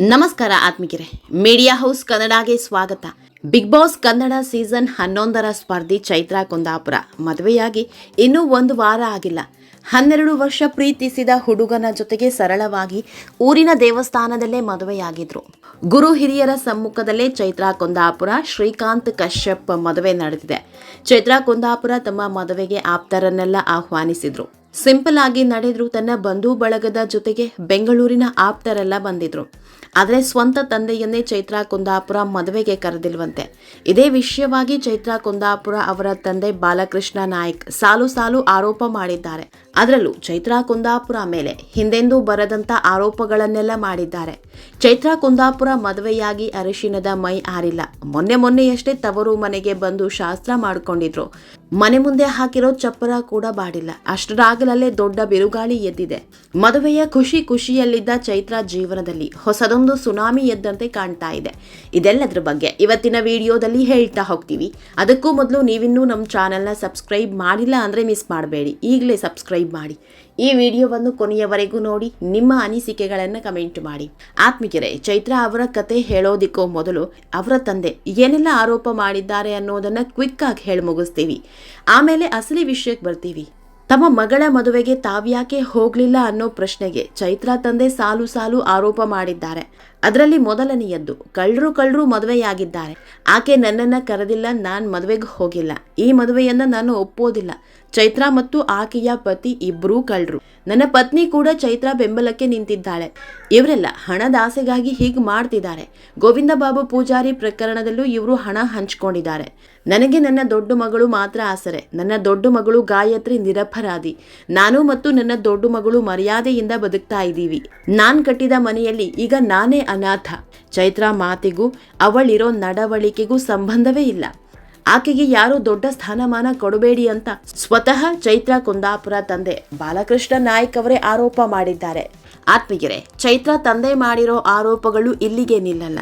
ನಮಸ್ಕಾರ ಆತ್ಮಿಕರೇ. Media house ಕನ್ನಡಗೆ ಸ್ವಾಗತ. Big boss Kannada season ಹನ್ನೊಂದರ ಸ್ಪರ್ಧಿ ಚೈತ್ರಾ ಕುಂದಾಪುರ. ಮದುವೆಯಾಗಿ ಇನ್ನೂ ಒಂದು ವಾರ ಆಗಿಲ್ಲ. ಹನ್ನೆರಡು ವರ್ಷ ಪ್ರೀತಿಸಿದ ಹುಡುಗನ ಜೊತೆಗೆ ಸರಳವಾಗಿ ಊರಿನ ದೇವಸ್ಥಾನದಲ್ಲೇ ಮದುವೆಯಾಗಿದ್ರು. ಗುರು ಹಿರಿಯರ ಸಮ್ಮುಖದಲ್ಲೇ ಚೈತ್ರಾ ಕುಂದಾಪುರ, ಶ್ರೀಕಾಂತ್ ಕಶ್ಯಪ್ ಮದುವೆ ನಡೆದಿದೆ. ಚೈತ್ರಾ ಕುಂದಾಪುರ ತಮ್ಮ ಮದುವೆಗೆ ಆಪ್ತರನ್ನೆಲ್ಲ ಆಹ್ವಾನಿಸಿದ್ರು. ಸಿಂಪಲ್ ಆಗಿ ನಡೆದ್ರು ತನ್ನ ಬಂಧು ಬಳಗದ ಜೊತೆಗೆ ಬೆಂಗಳೂರಿನ ಆಪ್ತರೆಲ್ಲ ಬಂದಿದ್ರು. ಆದರೆ ಸ್ವಂತ ತಂದೆಯನ್ನೇ ಚೈತ್ರಾ ಕುಂದಾಪುರ ಮದುವೆಗೆ ಕರೆದಿಲ್ವಂತೆ. ಇದೇ ವಿಷಯವಾಗಿ ಚೈತ್ರಾ ಕುಂದಾಪುರ ಅವರ ತಂದೆ ಬಾಲಕೃಷ್ಣ ನಾಯಕ್ ಸಾಲು ಸಾಲು ಆರೋಪ ಮಾಡಿದ್ದಾರೆ. ಅದರಲ್ಲೂ ಚೈತ್ರಾ ಕುಂದಾಪುರ ಮೇಲೆ ಹಿಂದೆಂದೂ ಬರದಂತ ಆರೋಪಗಳನ್ನೆಲ್ಲ ಮಾಡಿದ್ದಾರೆ. ಚೈತ್ರ ಕುಂದಾಪುರ ಮದುವೆಯಾಗಿ ಅರಿಶಿನದ ಮೈ ಆರಿಲ್ಲ. ಮೊನ್ನೆ ಮೊನ್ನೆಯಷ್ಟೇ ತವರು ಮನೆಗೆ ಬಂದು ಶಾಸ್ತ್ರ ಮಾಡ್ಕೊಂಡಿದ್ರು. ಮನೆ ಮುಂದೆ ಹಾಕಿರೋ ಚಪ್ಪರ ಕೂಡ ಬಾಡಿಲ್ಲ. ಅಷ್ಟರಾಗಲಲ್ಲೇ ದೊಡ್ಡ ಬಿರುಗಾಳಿ ಎದ್ದಿದೆ. ಮದುವೆಯ ಖುಷಿ ಖುಷಿಯಲ್ಲಿದ್ದ ಚೈತ್ರ ಜೀವನದಲ್ಲಿ ಹೊಸದೊಂದು ಸುನಾಮಿ ಎದ್ದಂತೆ ಕಾಣ್ತಾ ಇದೆ. ಇದೆಲ್ಲದ್ರ ಬಗ್ಗೆ ಇವತ್ತಿನ ವಿಡಿಯೋದಲ್ಲಿ ಹೇಳ್ತಾ ಹೋಗ್ತೀವಿ. ಅದಕ್ಕೂ ಮೊದಲು ನೀವಿನ್ನೂ ನಮ್ಮ ಚಾನೆಲ್ನ ಸಬ್ಸ್ಕ್ರೈಬ್ ಮಾಡಿಲ್ಲ ಅಂದರೆ ಮಿಸ್ ಮಾಡಬೇಡಿ. ಈಗಲೇ ಸಬ್ಸ್ಕ್ರೈಬ್ ಮಾಡಿ. ಈ ವಿಡಿಯೋವನ್ನು ಕೊನೆಯವರೆಗೂ ನೋಡಿ, ನಿಮ್ಮ ಅನಿಸಿಕೆಗಳನ್ನು ಕಮೆಂಟ್ ಮಾಡಿ. ಆತ್ಮಿಕರೇ, ಚೈತ್ರ ಅವರ ಕತೆ ಹೇಳೋದಿಕ್ಕೋ ಮೊದಲು ಅವರ ತಂದೆ ಏನೆಲ್ಲ ಆರೋಪ ಮಾಡಿದ್ದಾರೆ ಅನ್ನೋದನ್ನ ಕ್ವಿಕ್ ಆಗಿ ಹೇಳಿ ಮುಗಿಸ್ತೀವಿ. ಆಮೇಲೆ ಅಸಲಿ ವಿಷಯಕ್ಕೆ ಬರ್ತೀವಿ. ತಮ್ಮ ಮಗಳ ಮದುವೆಗೆ ತಾವ್ಯಾಕೆ ಹೋಗ್ಲಿಲ್ಲ ಅನ್ನೋ ಪ್ರಶ್ನೆಗೆ ಚೈತ್ರ ತಂದೆ ಸಾಲು ಸಾಲು ಆರೋಪ ಮಾಡಿದ್ದಾರೆ. ಅದರಲ್ಲಿ ಮೊದಲನೆಯದ್ದು, ಕಳ್ಳರು ಕಳ್ಳರು ಮದುವೆಯಾಗಿದ್ದಾರೆ. ಆಕೆ ನನ್ನನ್ನ ಕರೆದಿಲ್ಲ, ನಾನು ಮದುವೆಗೆ ಹೋಗಿಲ್ಲ. ಈ ಮದುವೆಯನ್ನ ನಾನು ಒಪ್ಪೋದಿಲ್ಲ. ಚೈತ್ರ ಮತ್ತು ಆಕೆಯ ಪತಿ ಇಬ್ಬರೂ ಕಳ್ಳರು. ನನ್ನ ಪತ್ನಿ ಕೂಡ ಚೈತ್ರ ಬೆಂಬಲಕ್ಕೆ ನಿಂತಿದ್ದಾಳೆ. ಇವರೆಲ್ಲ ಹಣದಾಸೆಗಾಗಿ ಹೀಗೆ ಮಾಡ್ತಿದ್ದಾರೆ. ಗೋವಿಂದ ಬಾಬು ಪೂಜಾರಿ ಪ್ರಕರಣದಲ್ಲೂ ಇವರು ಹಣ ಹಂಚಿಕೊಂಡಿದ್ದಾರೆ. ನನಗೆ ನನ್ನ ದೊಡ್ಡ ಮಗಳು ಮಾತ್ರ ಆಸರೆ. ನನ್ನ ದೊಡ್ಡ ಮಗಳು ಗಾಯತ್ರಿ ನಿರಪರಾಧಿ. ನಾನು ಮತ್ತು ನನ್ನ ದೊಡ್ಡ ಮಗಳು ಮರ್ಯಾದೆಯಿಂದ ಬದುಕ್ತಾ ಇದ್ದೀವಿ. ನಾನ್ ಕಟ್ಟಿದ ಮನೆಯಲ್ಲಿ ಈಗ ನಾನೇ ಅನಾಥ. ಚೈತ್ರ ಮಾತಿಗೂ ಅವಳಿರೋ ನಡವಳಿಕೆಗೂ ಸಂಬಂಧವೇ ಇಲ್ಲ. ಆಕೆಗೆ ಯಾರು ದೊಡ್ಡ ಸ್ಥಾನಮಾನ ಕೊಡಬೇಡಿ ಅಂತ ಸ್ವತಃ ಚೈತ್ರ ಕುಂದಾಪುರ ತಂದೆ ಬಾಲಕೃಷ್ಣ ನಾಯಕ್ ಅವರೇ ಆರೋಪ ಮಾಡಿದ್ದಾರೆ. ಆತ್ಮೀಯರೇ, ಚೈತ್ರ ತಂದೆ ಮಾಡಿರೋ ಆರೋಪಗಳು ಇಲ್ಲಿಗೆ ನಿಲ್ಲಲ್ಲ.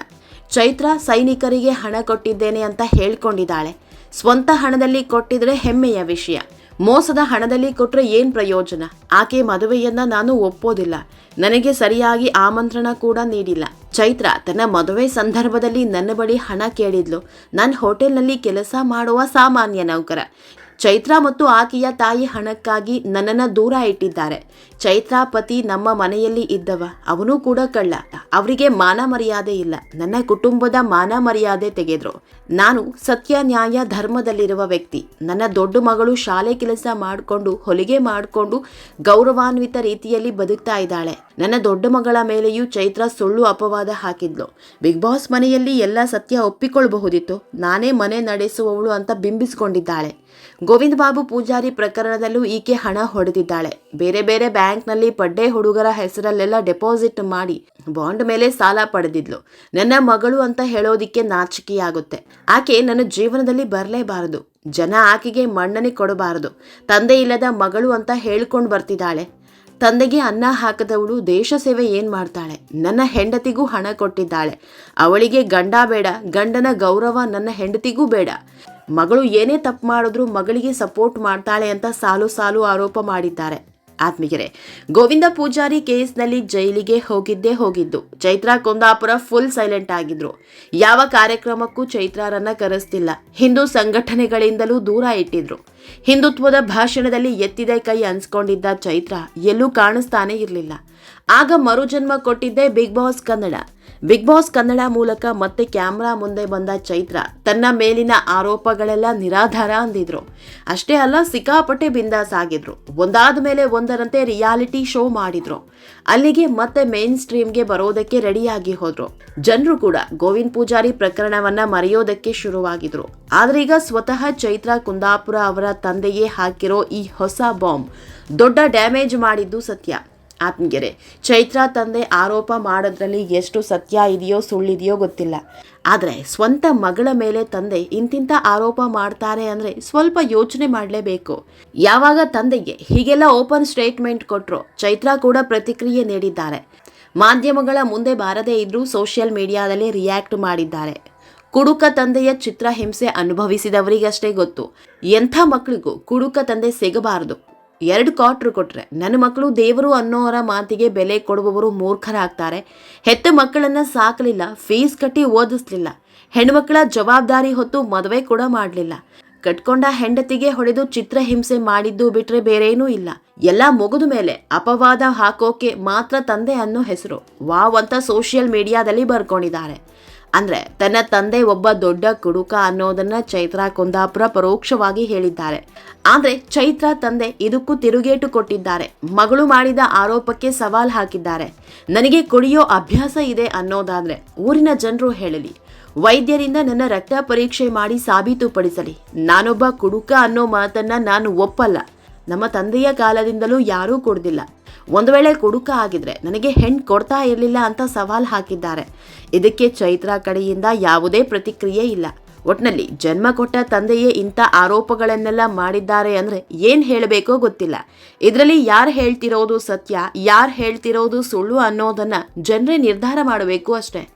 ಚೈತ್ರ ಸೈನಿಕರಿಗೆ ಹಣ ಕೊಟ್ಟಿದ್ದೇನೆ ಅಂತ ಹೇಳ್ಕೊಂಡಿದ್ದಾಳೆ. ಸ್ವಂತ ಹಣದಲ್ಲಿ ಕೊಟ್ಟಿದ್ರೆ ಹೆಮ್ಮೆಯ ವಿಷಯ. ಮೋಸದ ಹಣದಲ್ಲಿ ಕೊಟ್ಟರೆ ಏನು ಪ್ರಯೋಜನ? ಆಕೆ ಮದುವೆಯನ್ನ ನಾನು ಒಪ್ಪೋದಿಲ್ಲ. ನನಗೆ ಸರಿಯಾಗಿ ಆಮಂತ್ರಣ ಕೂಡ ನೀಡಿಲ್ಲ. ಚೈತ್ರ ತನ್ನ ಮದುವೆ ಸಂದರ್ಭದಲ್ಲಿ ನನ್ನ ಬಳಿ ಹಣ ಕೇಳಿದ್ಲು. ನನ್ನ ಹೋಟೆಲ್ನಲ್ಲಿ ಕೆಲಸ ಮಾಡುವ ಸಾಮಾನ್ಯ ನೌಕರ. ಚೈತ್ರ ಮತ್ತು ಆಕೆಯ ತಾಯಿ ಹಣಕ್ಕಾಗಿ ನನ್ನನ್ನು ದೂರ ಇಟ್ಟಿದ್ದಾರೆ. ಚೈತ್ರ ಪತಿ ನಮ್ಮ ಮನೆಯಲ್ಲಿ ಇದ್ದವ. ಅವನು ಕೂಡ ಕಳ್ಳ. ಅವರಿಗೆ ಮಾನ ಮರ್ಯಾದೆ ಇಲ್ಲ. ನನ್ನ ಕುಟುಂಬದ ಮಾನ ಮರ್ಯಾದೆ ತೆಗೆದ್ರು. ನಾನು ಸತ್ಯ, ನ್ಯಾಯ, ಧರ್ಮದಲ್ಲಿರುವ ವ್ಯಕ್ತಿ. ನನ್ನ ದೊಡ್ಡ ಮಗಳು ಶಾಲೆ ಕೆಲಸ ಮಾಡಿಕೊಂಡು, ಹೊಲಿಗೆ ಮಾಡಿಕೊಂಡು, ಗೌರವಾನ್ವಿತ ರೀತಿಯಲ್ಲಿ ಬದುಕ್ತಾ ಇದ್ದಾಳೆ. ನನ್ನ ದೊಡ್ಡ ಮಗಳ ಮೇಲೆಯೂ ಚೈತ್ರ ಸುಳ್ಳು ಅಪವಾದ ಹಾಕಿದ್ಲು. ಬಿಗ್ ಬಾಸ್ ಮನೆಯಲ್ಲಿ ಎಲ್ಲ ಸತ್ಯ ಒಪ್ಪಿಕೊಳ್ಳಬಹುದಿತ್ತು. ನಾನೇ ಮನೆ ನಡೆಸುವವಳು ಅಂತ ಬಿಂಬಿಸಿಕೊಂಡಿದ್ದಾಳೆ. ಗೋವಿಂದ ಬಾಬು ಪೂಜಾರಿ ಪ್ರಕರಣದಲ್ಲೂ ಈಕೆ ಹಣ ಹೊಡೆದಿದ್ದಾಳೆ. ಬೇರೆ ಬೇರೆ ಬ್ಯಾಂಕ್ನಲ್ಲಿ ಪಡ್ಡೆ ಹುಡುಗರ ಹೆಸರಲ್ಲೆಲ್ಲ ಡೆಪಾಸಿಟ್ ಮಾಡಿ ಬಾಂಡ್ ಮೇಲೆ ಸಾಲ ಪಡೆದಿದ್ಲು. ನನ್ನ ಮಗಳು ಅಂತ ಹೇಳೋದಿಕ್ಕೆ ನಾಚಿಕೆಯಾಗುತ್ತೆ. ಆಕೆ ನನ್ನ ಜೀವನದಲ್ಲಿ ಬರಲೇಬಾರದು. ಜನ ಆಕೆಗೆ ಮಣ್ಣನೆ ಕೊಡಬಾರದು. ತಂದೆ ಇಲ್ಲದ ಮಗಳು ಅಂತ ಹೇಳ್ಕೊಂಡು ಬರ್ತಿದ್ದಾಳೆ. ತಂದೆಗೆ ಅನ್ನ ಹಾಕದವಳು ದೇಶ ಸೇವೆ ಏನು ಮಾಡ್ತಾಳೆ? ನನ್ನ ಹೆಂಡತಿಗೂ ಹಣ ಕೊಟ್ಟಿದ್ದಾಳೆ. ಅವಳಿಗೆ ಗಂಡ ಬೇಡ, ಗಂಡನ ಗೌರವ ನನ್ನ ಹೆಂಡತಿಗೂ ಬೇಡ. ಮಗಳು ಏನೇ ತಪ್ಪು ಮಾಡಿದ್ರು ಮಗಳಿಗೆ ಸಪೋರ್ಟ್ ಮಾಡ್ತಾಳೆ ಅಂತ ಸಾಲು ಸಾಲು ಆರೋಪ ಮಾಡಿದ್ದಾರೆ. ಆತ್ಮೀಯರೇ, ಗೋವಿಂದ ಪೂಜಾರಿ ಕೇಸ್ನಲ್ಲಿ ಜೈಲಿಗೆ ಹೋಗಿದ್ದೇ ಹೋಗಿದ್ದು. ಚೈತ್ರಾ ಕುಂದಾಪುರ ಫುಲ್ ಸೈಲೆಂಟ್ ಆಗಿದ್ರು. ಯಾವ ಕಾರ್ಯಕ್ರಮಕ್ಕೂ ಚೈತ್ರಾರನ್ನ ಕರೆಸ್ತಿಲ್ಲ. ಹಿಂದೂ ಸಂಘಟನೆಗಳಿಂದಲೂ ದೂರ ಇಟ್ಟಿದ್ರು. ಹಿಂದುತ್ವದ ಭಾಷಣದಲ್ಲಿ ಎತ್ತಿದ ಕೈ ಅನ್ಸ್ಕೊಂಡಿದ್ದ ಚೈತ್ರ ಎಲ್ಲೂ ಕಾಣಿಸ್ತಾನೆ ಇರಲಿಲ್ಲ. ಆಗ ಮರುಜನ್ಮ ಕೊಟ್ಟಿದ್ದೇ big boss Kannada. Big boss Kannada ಮೂಲಕ ಮತ್ತೆ ಕ್ಯಾಮ್ರಾ ಮುಂದೆ ಬಂದ ಚೈತ್ರ ತನ್ನ ಮೇಲಿನ ಆರೋಪಗಳೆಲ್ಲ ನಿರಾಧಾರ ಅಂದಿದ್ರು. ಅಷ್ಟೇ ಅಲ್ಲ ಸಿಕ್ಕಾಪಟ್ಟೆ ಬಿಂದಾಸ್ ಆಗಿದ್ರು. ಒಂದಾದ ಮೇಲೆ ಒಂದರಂತೆ ರಿಯಾಲಿಟಿ ಶೋ ಮಾಡಿದ್ರು. ಅಲ್ಲಿಗೆ ಮತ್ತೆ ಮೇನ್ ಸ್ಟ್ರೀಮ್ಗೆ ಬರೋದಕ್ಕೆ ರೆಡಿಯಾಗಿ ಹೋದ್ರು. ಜನರು ಕೂಡ ಗೋವಿಂದ್ ಪೂಜಾರಿ ಪ್ರಕರಣವನ್ನ ಮರೆಯೋದಕ್ಕೆ ಶುರುವಾಗಿದ್ರು. ಆದ್ರೆ ಈಗ ಸ್ವತಃ ಚೈತ್ರ ಕುಂದಾಪುರ ಅವರ ತಂದೆಯೇ ಹಾಕಿರೋ ಈ ಹೊಸ ಬಾಂಬ್ ದೊಡ್ಡ ಡ್ಯಾಮೇಜ್ ಮಾಡಿದ್ದು ಸತ್ಯ. ಆತ್ಮೀಯರೇ, ಚೈತ್ರ ತಂದೆ ಆರೋಪ ಮಾಡೋದ್ರಲ್ಲಿ ಎಷ್ಟು ಸತ್ಯ ಇದೆಯೋ ಸುಳ್ಳಿದೆಯೋ ಗೊತ್ತಿಲ್ಲ. ಆದರೆ ಸ್ವಂತ ಮಗಳ ಮೇಲೆ ತಂದೆ ಇಂತಿಂಥ ಆರೋಪ ಮಾಡ್ತಾರೆ ಅಂದರೆ ಸ್ವಲ್ಪ ಯೋಚನೆ ಮಾಡಲೇಬೇಕು. ಯಾವಾಗ ತಂದೆಗೆ ಹೀಗೆಲ್ಲ ಓಪನ್ ಸ್ಟೇಟ್ಮೆಂಟ್ ಕೊಟ್ಟರು ಚೈತ್ರ ಕೂಡ ಪ್ರತಿಕ್ರಿಯೆ ನೀಡಿದ್ದಾರೆ. ಮಾಧ್ಯಮಗಳ ಮುಂದೆ ಬಾರದೇ ಇದ್ರೂ ಸೋಷಿಯಲ್ ಮೀಡಿಯಾದಲ್ಲಿ ರಿಯಾಕ್ಟ್ ಮಾಡಿದ್ದಾರೆ. ಕುಡುಕ ತಂದೆಯ ಚಿತ್ರ ಹಿಂಸೆ ಅನುಭವಿಸಿದವರಿಗಷ್ಟೇ ಗೊತ್ತು. ಎಂಥ ಮಕ್ಕಳಿಗೂ ಕುಡುಕ ತಂದೆ ಸಿಗಬಾರದು. ಎರಡು ಕ್ವಾರ್ಟ್ರ್ ಕೊಟ್ಟರೆ ನನ್ನ ಮಕ್ಕಳು ದೇವರು ಅನ್ನೋರ ಮಾತಿಗೆ ಬೆಲೆ ಕೊಡುವವರು ಮೂರ್ಖರಾಗ್ತಾರೆ. ಹೆತ್ತ ಮಕ್ಕಳನ್ನ ಸಾಕಲಿಲ್ಲ, ಫೀಸ್ ಕಟ್ಟಿ ಓದಿಸ್ಲಿಲ್ಲ. ಹೆಣ್ಮಕ್ಳ ಜವಾಬ್ದಾರಿ ಹೊತ್ತು ಮದುವೆ ಕೂಡ ಮಾಡಲಿಲ್ಲ. ಕಟ್ಕೊಂಡ ಹೆಂಡತಿಗೆ ಹೊಡೆದು ಚಿತ್ರಹಿಂಸೆ ಮಾಡಿದ್ದು ಬಿಟ್ರೆ ಬೇರೇನೂ ಇಲ್ಲ. ಎಲ್ಲ ಮುಗಿದ ಮೇಲೆ ಅಪವಾದ ಹಾಕೋಕೆ ಮಾತ್ರ ತಂದೆ ಅನ್ನೋ ಹೆಸರು. ವಾವ್ ಅಂತ ಸೋಷಿಯಲ್ ಮೀಡಿಯಾದಲ್ಲಿ ಬರ್ಕೊಂಡಿದ್ದಾರೆ. ಅಂದ್ರೆ ತನ್ನ ತಂದೆ ಒಬ್ಬ ದೊಡ್ಡ ಕುಡುಕ ಅನ್ನೋದನ್ನ ಚೈತ್ರ ಕುಂದಾಪುರ ಪರೋಕ್ಷವಾಗಿ ಹೇಳಿದ್ದಾರೆ. ಆದರೆ ಚೈತ್ರ ತಂದೆ ಇದಕ್ಕೂ ತಿರುಗೇಟು ಕೊಟ್ಟಿದ್ದಾರೆ. ಮಗಳು ಮಾಡಿದ ಆರೋಪಕ್ಕೆ ಸವಾಲ್ ಹಾಕಿದ್ದಾರೆ. ನನಗೆ ಕುಡಿಯೋ ಅಭ್ಯಾಸ ಇದೆ ಅನ್ನೋದಾದ್ರೆ ಊರಿನ ಜನರು ಹೇಳಲಿ. ವೈದ್ಯರಿಂದ ನನ್ನ ರಕ್ತ ಪರೀಕ್ಷೆ ಮಾಡಿ ಸಾಬೀತುಪಡಿಸಲಿ. ನಾನೊಬ್ಬ ಕುಡುಕ ಅನ್ನೋ ಮಾತನ್ನ ನಾನು ಒಪ್ಪಲ್ಲ. ನಮ್ಮ ತಂದೆಯ ಕಾಲದಿಂದಲೂ ಯಾರೂ ಕೊಡ್ದಿಲ್ಲ. ಒಂದು ವೇಳೆ ಕುಡುಕ ಆಗಿದ್ರೆ ನನಗೆ ಹೆಣ್ಣು ಕೊಡ್ತಾ ಇರಲಿಲ್ಲ ಅಂತ ಸವಾಲ್ ಹಾಕಿದ್ದಾರೆ. ಇದಕ್ಕೆ ಚೈತ್ರ ಕಡೆಯಿಂದ ಯಾವುದೇ ಪ್ರತಿಕ್ರಿಯೆ ಇಲ್ಲ. ಒಟ್ನಲ್ಲಿ ಜನ್ಮ ಕೊಟ್ಟ ತಂದೆಯೇ ಇಂಥ ಆರೋಪಗಳನ್ನೆಲ್ಲ ಮಾಡಿದ್ದಾರೆ ಅಂದ್ರೆ ಏನ್ ಹೇಳಬೇಕೋ ಗೊತ್ತಿಲ್ಲ. ಇದರಲ್ಲಿ ಯಾರು ಹೇಳ್ತಿರೋದು ಸತ್ಯ, ಯಾರು ಹೇಳ್ತಿರೋದು ಸುಳ್ಳು ಅನ್ನೋದನ್ನ ಜನರೇ ನಿರ್ಧಾರ ಮಾಡಬೇಕು ಅಷ್ಟೇ.